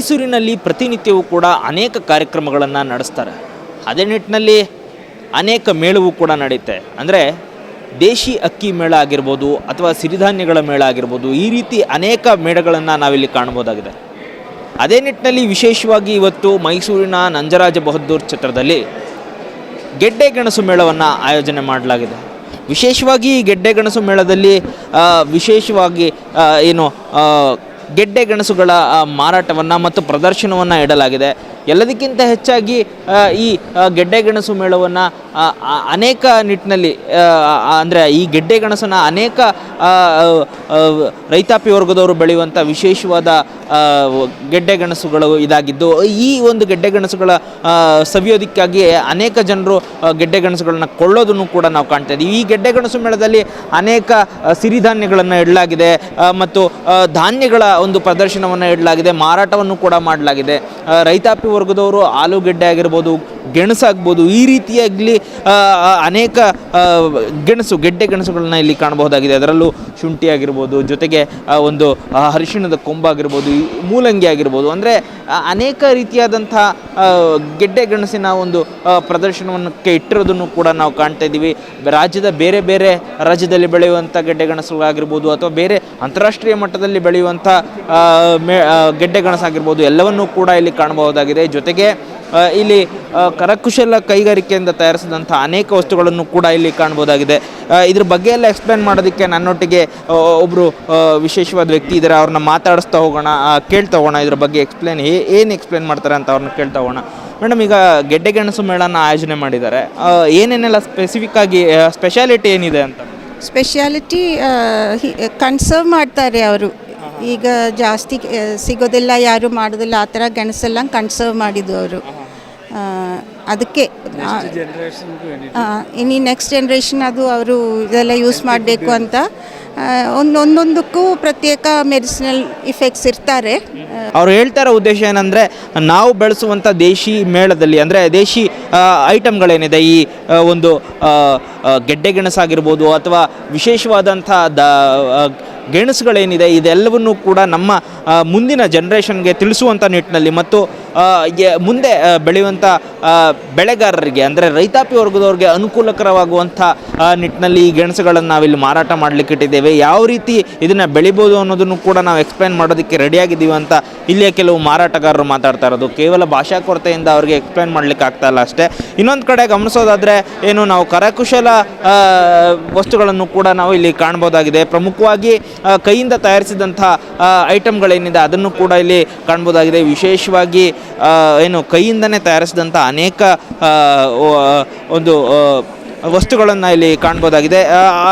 ಮೈಸೂರಿನಲ್ಲಿ ಪ್ರತಿನಿತ್ಯವೂ ಕೂಡ ಅನೇಕ ಕಾರ್ಯಕ್ರಮಗಳನ್ನು ನಡೆಸ್ತಾರೆ. ಅದೇ ನಿಟ್ಟಿನಲ್ಲಿ ಅನೇಕ ಮೇಳವೂ ಕೂಡ ನಡೆಯುತ್ತೆ ಅಂದರೆ ದೇಶಿ ಅಕ್ಕಿ ಮೇಳ ಆಗಿರ್ಬೋದು ಅಥವಾ ಸಿರಿಧಾನ್ಯಗಳ ಮೇಳ ಆಗಿರ್ಬೋದು ಈ ರೀತಿ ಅನೇಕ ಮೇಳಗಳನ್ನು ನಾವಿಲ್ಲಿ ಕಾಣ್ಬೋದಾಗಿದೆ ಅದೇ ನಿಟ್ಟಿನಲ್ಲಿ ವಿಶೇಷವಾಗಿ ಇವತ್ತು ಮೈಸೂರಿನ ನಂಜರಾಜ ಬಹದ್ದೂರ್ ಛತ್ರದಲ್ಲಿ ಗೆಡ್ಡೆ ಗೆಣಸು ಮೇಳವನ್ನು ಆಯೋಜನೆ ಮಾಡಲಾಗಿದೆ. ವಿಶೇಷವಾಗಿ ಗೆಡ್ಡೆ ಗೆಣಸು ಮೇಳದಲ್ಲಿ ವಿಶೇಷವಾಗಿ ಏನು ಗೆಡ್ಡೆ ಗೆಣಸುಗಳ ಮಾರಾಟವನ್ನು ಮತ್ತು ಪ್ರದರ್ಶನವನ್ನು ಇಡಲಾಗಿದೆ. ಎಲ್ಲದಕ್ಕಿಂತ ಹೆಚ್ಚಾಗಿ ಈ ಗೆಡ್ಡೆ ಗೆಣಸು ಮೇಳವನ್ನು ಅನೇಕ ನಿಟ್ಟಿನಲ್ಲಿ ಅಂದರೆ ಈ ಗೆಡ್ಡೆ ಗೆಣಸನ್ನು ಅನೇಕ ರೈತಾಪಿ ವರ್ಗದವರು ಬೆಳೆಯುವಂಥ ವಿಶೇಷವಾದ ಗೆಡ್ಡೆ ಗೆಣಸುಗಳು ಇದಾಗಿದ್ದು, ಈ ಒಂದು ಗೆಡ್ಡೆ ಗೆಣಸುಗಳ ಸವಿಯೋದಕ್ಕಾಗಿ ಅನೇಕ ಜನರು ಗೆಡ್ಡೆ ಗೆಣಸುಗಳನ್ನ ಕೊಳ್ಳೋದನ್ನು ಕೂಡ ನಾವು ಕಾಣ್ತಾ ಇದ್ದೀವಿ. ಈ ಗೆಡ್ಡೆ ಗೆಣಸು ಮೇಳದಲ್ಲಿ ಅನೇಕ ಸಿರಿಧಾನ್ಯಗಳನ್ನು ಇಡಲಾಗಿದೆ ಮತ್ತು ಧಾನ್ಯಗಳ ಒಂದು ಪ್ರದರ್ಶನವನ್ನು ಇಡಲಾಗಿದೆ, ಮಾರಾಟವನ್ನು ಕೂಡ ಮಾಡಲಾಗಿದೆ. ರೈತಾಪಿ ವರ್ಗದವರು ಆಲೂಗೆಡ್ಡೆ ಆಗಿರ್ಬೋದು ಗೆಣಸಾಗ್ಬೋದು ಈ ರೀತಿಯಾಗಲಿ ಅನೇಕ ಗೆಣಸು, ಗೆಡ್ಡೆ ಗೆಣಸುಗಳನ್ನ ಇಲ್ಲಿ ಕಾಣಬಹುದಾಗಿದೆ. ಅದರಲ್ಲೂ ಶುಂಠಿ ಆಗಿರ್ಬೋದು ಜೊತೆಗೆ ಒಂದು ಅರಿಶಿಣದ ಕೊಂಬಾಗಿರ್ಬೋದು ಮೂಲಂಗಿ ಆಗಿರ್ಬೋದು ಅಂದರೆ ಅನೇಕ ರೀತಿಯಾದಂಥ ಗೆಡ್ಡೆ ಗೆಣಸಿನ ಒಂದು ಪ್ರದರ್ಶನವನ್ನಕ್ಕೆ ಇಟ್ಟಿರೋದನ್ನು ಕೂಡ ನಾವು ಕಾಣ್ತಾ ಇದ್ದೀವಿ. ರಾಜ್ಯದ ಬೇರೆ ಬೇರೆ ರಾಜ್ಯದಲ್ಲಿ ಬೆಳೆಯುವಂಥ ಗೆಡ್ಡೆ ಗೆಣಸುಗಳಾಗಿರ್ಬೋದು, ಅಥವಾ ಬೇರೆ ಅಂತಾರಾಷ್ಟ್ರೀಯ ಮಟ್ಟದಲ್ಲಿ ಬೆಳೆಯುವಂಥ ಮೆ ಗೆಡ್ಡೆ ಗೆಣಸಾಗಿರ್ಬೋದು, ಎಲ್ಲವನ್ನೂ ಕೂಡ ಇಲ್ಲಿ ಕಾಣಬಹುದಾಗಿದೆ. ಜೊತೆಗೆ ಇಲ್ಲಿ ಕರಕುಶಲ ಕೈಗಾರಿಕೆಯಿಂದ ತಯಾರಿಸಿದಂಥ ಅನೇಕ ವಸ್ತುಗಳನ್ನು ಕೂಡ ಇಲ್ಲಿ ಕಾಣ್ಬೋದಾಗಿದೆ ಇದ್ರ ಬಗ್ಗೆ ಎಲ್ಲ ಎಕ್ಸ್ಪ್ಲೇನ್ ಮಾಡೋದಕ್ಕೆ ನನ್ನೊಟ್ಟಿಗೆ ಒಬ್ಬರು ವಿಶೇಷವಾದ ವ್ಯಕ್ತಿ ಇದ್ದಾರೆ. ಅವ್ರನ್ನ ಮಾತಾಡಿಸ್ತಾ ಹೋಗೋಣ ಕೇಳ್ತಾ ಹೋಗೋಣ ಇದ್ರ ಬಗ್ಗೆ ಎಕ್ಸ್ಪ್ಲೇನ್ ಏನು ಎಕ್ಸ್ಪ್ಲೇನ್ ಮಾಡ್ತಾರೆ ಅಂತ ಅವ್ರನ್ನ ಕೇಳ್ತಾ ಹೋಗೋಣ. ಮೇಡಮ್ ಈಗ ಗೆಡ್ಡೆ ಗೆಣಸು ಮೇಳನ ಆಯೋಜನೆ ಮಾಡಿದ್ದಾರೆ. ಏನೇನೆಲ್ಲ ಸ್ಪೆಸಿಫಿಕ್ ಆಗಿ ಸ್ಪೆಷಾಲಿಟಿ ಏನಿದೆ ಅಂತ? ಸ್ಪೆಷಾಲಿಟಿ ಕನ್ಸರ್ವ್ ಮಾಡ್ತಾರೆ ಅವರು. ಈಗ ಜಾಸ್ತಿ ಸಿಗೋದಿಲ್ಲ ಯಾರು ಮಾಡೋದಿಲ್ಲ ಆ ಥರ ಗೆಣಸೆಲ್ಲ ಕನ್ಸರ್ವ್ ಮಾಡಿದ್ದು ಅವರು. ಅದಕ್ಕೆ ಇನ್ನು ನೆಕ್ಸ್ಟ್ ಜನ್ರೇಷನ್ ಅದು ಅವರು ಇದೆಲ್ಲ ಯೂಸ್ ಮಾಡಬೇಕು ಅಂತ. ಒಂದೊಂದೊಂದಕ್ಕೂ ಪ್ರತ್ಯೇಕ ಮೆಡಿಸಿನಲ್ ಇಫೆಕ್ಟ್ಸ್ ಇರ್ತಾರೆ. ಅವರು ಅವ್ರು ಹೇಳ್ತಾ ಇರೋ ಉದ್ದೇಶ ಏನಂದರೆ ನಾವು ಬೆಳೆಸುವಂಥ ದೇಶಿ ಮೇಳದಲ್ಲಿ ಅಂದರೆ ದೇಶಿ ಐಟಮ್ಗಳೇನಿದೆ ಈ ಒಂದು ಗೆಡ್ಡೆ ಗೆಣಸಾಗಿರ್ಬೋದು ಅಥವಾ ವಿಶೇಷವಾದಂಥ ದ ಗೆಣಸುಗಳೇನಿದೆ ಇದೆಲ್ಲವನ್ನೂ ಕೂಡ ನಮ್ಮ ಮುಂದಿನ ಜನ್ರೇಷನ್ಗೆ ತಿಳಿಸುವಂಥ ನಿಟ್ಟಿನಲ್ಲಿ ಮತ್ತು ಮುಂದೆ ಬೆಳೆಯುವಂಥ ಬೆಳೆಗಾರರಿಗೆ, ಅಂದರೆ ರೈತಾಪಿ ವರ್ಗದವ್ರಿಗೆ ಅನುಕೂಲಕರವಾಗುವಂಥ ನಿಟ್ಟಿನಲ್ಲಿ ಈ ಗೆಣಸುಗಳನ್ನು ನಾವಿಲ್ಲಿ ಮಾರಾಟ ಮಾಡಲಿಕ್ಕೆ ಇಟ್ಟಿದ್ದೇವೆ. ಯಾವ ರೀತಿ ಇದನ್ನು ಬೆಳಿಬೋದು ಅನ್ನೋದನ್ನು ಕೂಡ ನಾವು ಎಕ್ಸ್ಪ್ಲೈನ್ ಮಾಡೋದಕ್ಕೆ ರೆಡಿಯಾಗಿದ್ದೀವಿ ಅಂತ ಇಲ್ಲಿಯ ಕೆಲವು ಮಾರಾಟಗಾರರು ಮಾತಾಡ್ತಾ ಇರೋದು. ಕೇವಲ ಭಾಷಾ ಕೊರತೆಯಿಂದ ಅವರಿಗೆ ಎಕ್ಸ್ಪ್ಲೈನ್ ಮಾಡ್ಲಿಕ್ಕೆ ಆಗ್ತಾ ಇಲ್ಲ ಅಷ್ಟೇ. ಇನ್ನೊಂದು ಕಡೆ ಗಮನಿಸೋದಾದರೆ, ಏನು ನಾವು ಕರಕುಶಲ ವಸ್ತುಗಳನ್ನು ಕೂಡ ನಾವು ಇಲ್ಲಿ ಕಾಣ್ಬೋದಾಗಿದೆ. ಪ್ರಮುಖವಾಗಿ ಕೈಯಿಂದ ತಯಾರಿಸಿದಂಥ ಐಟಮ್ಗಳೇನಿದೆ ಅದನ್ನು ಕೂಡ ಇಲ್ಲಿ ಕಾಣ್ಬೋದಾಗಿದೆ. ವಿಶೇಷವಾಗಿ ಏನು ಕೈಯಿಂದನೇ ತಯಾರಿಸಿದಂಥ ಅನೇಕ ಒಂದು ವಸ್ತುಗಳನ್ನು ಇಲ್ಲಿ ಕಾಣ್ಬೋದಾಗಿದೆ.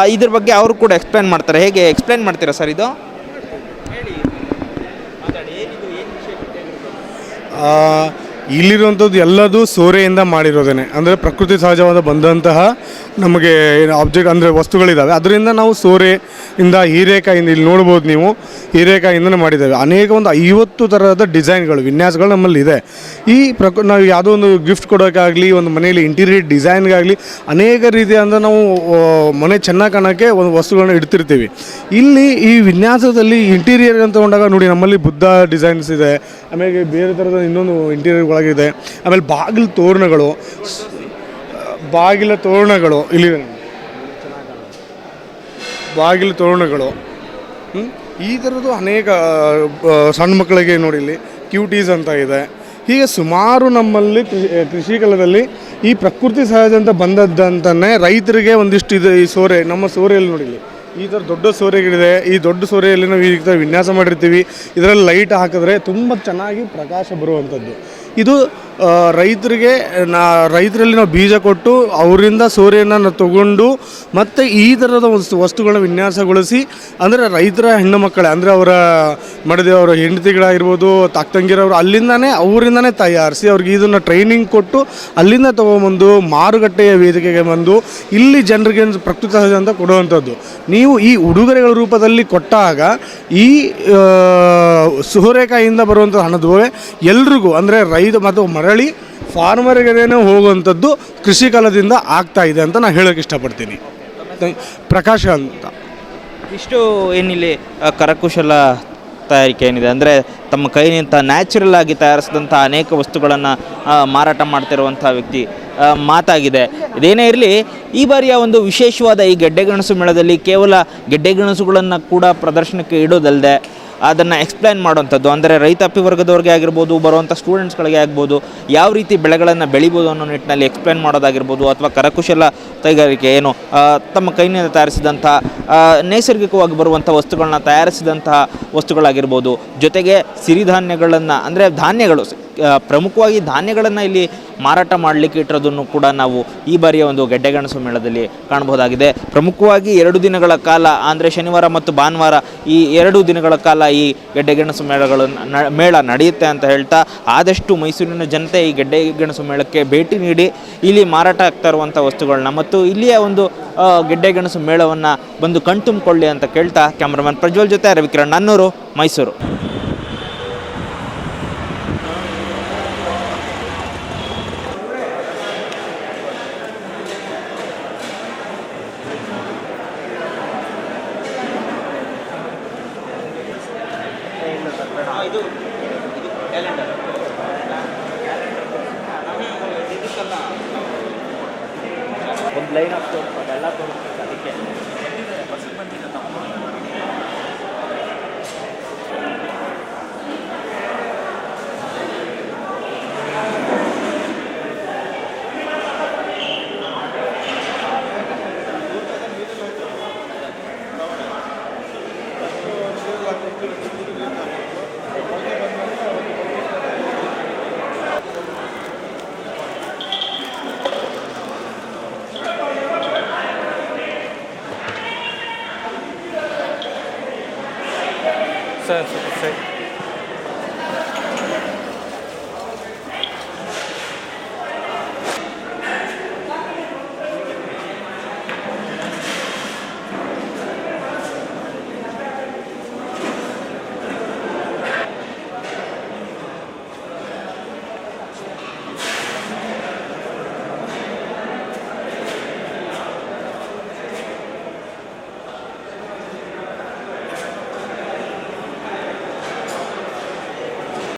ಇದ್ರ ಬಗ್ಗೆ ಅವರು ಕೂಡ ಎಕ್ಸ್ಪ್ಲೇನ್ ಮಾಡ್ತಾರೆ. ಹೇಗೆ ಎಕ್ಸ್ಪ್ಲೇನ್ ಮಾಡ್ತೀರಾ ಸರ್ ಇದು? ಆ, ಇಲ್ಲಿರುವಂಥದ್ದು ಎಲ್ಲದೂ ಸೋರೆಯಿಂದ ಮಾಡಿರೋದೇನೆ. ಅಂದರೆ ಪ್ರಕೃತಿ ಸಹಜವಾದ ಬಂದಂತಹ ನಮಗೆ ಏನು ಆಬ್ಜೆಕ್ಟ್ ಅಂದರೆ ವಸ್ತುಗಳಿದ್ದಾವೆ ಅದರಿಂದ ನಾವು ಸೋರೆಯಿಂದ ಹೀರೆಕಾಯಿಂದ ಇಲ್ಲಿ ನೋಡ್ಬೋದು ನೀವು, ಹೀರೆಕಾಯಿಂದನೇ ಮಾಡಿದ್ದೇವೆ. ಅನೇಕ ಒಂದು ಐವತ್ತು ಥರದ ಡಿಸೈನ್ಗಳು, ವಿನ್ಯಾಸಗಳು ನಮ್ಮಲ್ಲಿ ಇದೆ. ಈ ಪ್ರಕ, ನಾವು ಯಾವುದೋ ಒಂದು ಗಿಫ್ಟ್ ಕೊಡೋಕ್ಕಾಗಲಿ, ಒಂದು ಮನೆಯಲ್ಲಿ ಇಂಟೀರಿಯರ್ ಡಿಸೈನ್ಗಾಗಲಿ ಅನೇಕ ರೀತಿಯಾದ ನಾವು ಮನೆ ಚೆನ್ನಾಗಿ ಕಾಣೋಕ್ಕೆ ಒಂದು ವಸ್ತುಗಳನ್ನ ಇಡ್ತಿರ್ತೀವಿ. ಇಲ್ಲಿ ಈ ವಿನ್ಯಾಸದಲ್ಲಿ ಇಂಟೀರಿಯರ್ ಅಂತ ತಗೊಂಡಾಗ ನೋಡಿ, ನಮ್ಮಲ್ಲಿ ಬುದ್ಧ ಡಿಸೈನ್ಸ್ ಇದೆ. ಆಮೇಲೆ ಬೇರೆ ಥರದ ಇನ್ನೊಂದು ಇಂಟೀರಿಯರ್ ಒಳಗಿದೆ. ಆಮೇಲೆ ಬಾಗಿಲು ತೋರಣಗಳು. ಬಾಗಿಲ ತೋರಣಗಳು, ಇಲ್ಲಿ ಬಾಗಿಲು ತೋರಣಗಳು. ಈ ಥರದ್ದು ಅನೇಕ ಸಣ್ಣ ಮಕ್ಕಳಿಗೆ ನೋಡಿ ಇಲ್ಲಿ, ಕ್ಯೂಟೀಸ್ ಅಂತ ಇದೆ. ಹೀಗೆ ಸುಮಾರು ನಮ್ಮಲ್ಲಿ ಕೃಷಿ ಕಾಲದಲ್ಲಿ ಈ ಪ್ರಕೃತಿ ಸಹಜ ಅಂತ ಬಂದದ್ದಂತಲೇ ರೈತರಿಗೆ ಒಂದಿಷ್ಟು ಇದು ಈ ಸೋರೆ, ನಮ್ಮ ಸೋರೆಯಲ್ಲಿ ನೋಡಿ ಇಲ್ಲಿ. ಈ ಥರ ದೊಡ್ಡ ಸೋರೆಗಳಿದೆ. ಈ ದೊಡ್ಡ ಸೋರೆಯಲ್ಲಿ ನಾವು ಈ ಥರ ವಿನ್ಯಾಸ ಮಾಡಿರ್ತೀವಿ. ಇದರಲ್ಲಿ ಲೈಟ್ ಹಾಕಿದ್ರೆ ತುಂಬ ಚೆನ್ನಾಗಿ ಪ್ರಕಾಶ ಬರುವಂಥದ್ದು. ಇದು ರೈತರಿಗೆ, ನಾ, ರೈತರಲ್ಲಿ ನಾವು ಬೀಜ ಕೊಟ್ಟು ಅವರಿಂದ ಸೋರೆಯನ್ನು ನಾವು ತಗೊಂಡು ಮತ್ತು ಈ ಥರದ ವಸ್ತು, ವಸ್ತುಗಳನ್ನ ವಿನ್ಯಾಸಗೊಳಿಸಿ, ಅಂದರೆ ರೈತರ ಹೆಣ್ಣು ಮಕ್ಕಳೇ, ಅಂದರೆ ಅವರ ಮಡದಿಯವರ, ಹೆಂಡತಿಗಳಾಗಿರ್ಬೋದು ತಕ್ಕಂಗಿರೋರು ಅಲ್ಲಿಂದನೇ ಅವರಿಂದನೇ ತಯಾರಿಸಿ ಅವ್ರಿಗೆ ಇದನ್ನು ಟ್ರೈನಿಂಗ್ ಕೊಟ್ಟು ಅಲ್ಲಿಂದ ತೊಗೊಂಬಂದು ಮಾರುಕಟ್ಟೆಯ ವೇದಿಕೆಗೆ ಬಂದು ಇಲ್ಲಿ ಜನರಿಗೆ ಪ್ರಕೃತ ಸಹಜ ಅಂತ ಕೊಡುವಂಥದ್ದು. ನೀವು ಈ ಉಡುಗೊರೆಗಳ ರೂಪದಲ್ಲಿ ಕೊಟ್ಟಾಗ ಈ ಸೂರ್ಯಕಾಯಿಯಿಂದ ಬರುವಂಥ ಹಣದ ಎಲ್ರಿಗೂ, ಅಂದರೆ ರೈತ ಮತ್ತು ಮರಳಿ ಫಾರ್ಮರ್ಗೇನೆ ಹೋಗುವಂಥದ್ದು ಕೃಷಿ ಕಾಲದಿಂದ ಆಗ್ತಾ ಇದೆ ಅಂತ ನಾನು ಹೇಳೋಕೆ ಇಷ್ಟಪಡ್ತೀನಿ. ಪ್ರಕಾಶ ಅಂತ. ಇಷ್ಟು ಏನಿಲ್ಲಿ ಕರಕುಶಲ ತಯಾರಿಕೆ ಏನಿದೆ? ಅಂದರೆ ತಮ್ಮ ಕೈನಿಂದ ನ್ಯಾಚುರಲ್ ಆಗಿ ತಯಾರಿಸಿದಂಥ ಅನೇಕ ವಸ್ತುಗಳನ್ನು ಮಾರಾಟ ಮಾಡ್ತಿರುವಂಥ ವ್ಯಕ್ತಿ ಮಾತಾಗಿದೆ. ಇದೇನೇ ಇರಲಿ, ಈ ಬಾರಿಯ ಒಂದು ವಿಶೇಷವಾದ ಈ ಗೆಡ್ಡೆಗೆಣಸು ಮೇಳದಲ್ಲಿ ಕೇವಲ ಗೆಡ್ಡೆಗೆಣಸುಗಳನ್ನು ಕೂಡ ಪ್ರದರ್ಶನಕ್ಕೆ ಇಡೋದಲ್ಲದೆ ಅದನ್ನು ಎಕ್ಸ್ಪ್ಲೈನ್ ಮಾಡುವಂಥದ್ದು. ಅಂದರೆ ರೈತಾಪಿ ವರ್ಗದವ್ರಿಗೆ ಆಗಿರ್ಬೋದು, ಬರುವಂಥ ಸ್ಟೂಡೆಂಟ್ಸ್ಗಳಿಗೆ ಆಗ್ಬೋದು, ಯಾವ ರೀತಿ ಬೆಳೆಗಳನ್ನು ಬೆಳಿಬೋದು ಅನ್ನೋ ನಿಟ್ಟಿನಲ್ಲಿ ಎಕ್ಸ್ಪ್ಲೈನ್ ಮಾಡೋದಾಗಿರ್ಬೋದು, ಅಥವಾ ಕರಕುಶಲ ಕೈಗಾರಿಕೆ ಏನು ತಮ್ಮ ಕೈನಿಂದ ತಯಾರಿಸಿದಂಥ ನೈಸರ್ಗಿಕವಾಗಿ ಬರುವಂಥ ವಸ್ತುಗಳನ್ನ ತಯಾರಿಸಿದಂತಹ ವಸ್ತುಗಳಾಗಿರ್ಬೋದು. ಜೊತೆಗೆ ಸಿರಿಧಾನ್ಯಗಳನ್ನು, ಅಂದರೆ ಧಾನ್ಯಗಳು ಪ್ರಮುಖವಾಗಿ ಧಾನ್ಯಗಳನ್ನು ಇಲ್ಲಿ ಮಾರಾಟ ಮಾಡಲಿಕ್ಕೆ ಇಟ್ಟಿರೋದನ್ನು ಕೂಡ ನಾವು ಈ ಬಾರಿಯ ಒಂದು ಗೆಡ್ಡೆಗೆಣಸು ಮೇಳದಲ್ಲಿ ಕಾಣಬಹುದಾಗಿದೆ. ಪ್ರಮುಖವಾಗಿ ಎರಡು ದಿನಗಳ ಕಾಲ, ಅಂದರೆ ಶನಿವಾರ ಮತ್ತು ಭಾನುವಾರ ಈ ಎರಡು ದಿನಗಳ ಕಾಲ ಈ ಗೆಡ್ಡೆಗೆಣಸು ಮೇಳಗಳು ಮೇಳ ನಡೆಯುತ್ತೆ ಅಂತ ಹೇಳ್ತಾ ಆದಷ್ಟು ಮೈಸೂರಿನ ಜನತೆ ಈ ಗೆಡ್ಡೆಗೆಣಸು ಮೇಳಕ್ಕೆ ಭೇಟಿ ನೀಡಿ ಇಲ್ಲಿ ಮಾರಾಟ ಆಗ್ತಾ ಇರುವಂಥ ವಸ್ತುಗಳನ್ನ ಮತ್ತು ಇಲ್ಲಿಯ ಒಂದು ಗೆಡ್ಡೆಗೆಣಸು ಮೇಳವನ್ನು ಬಂದು ಕಣ್ತುಂಬಿಕೊಳ್ಳಿ ಅಂತ ಕೇಳ್ತಾ ಕ್ಯಾಮ್ರಾಮನ್ ಪ್ರಜ್ವಲ್ ಜೊತೆ ರವಿಕಿರಣ್ ನನ್ನೂರು ಮೈಸೂರು. हेडलाईन आपको बघायला पण Yeah, it's, it's, it's, it's,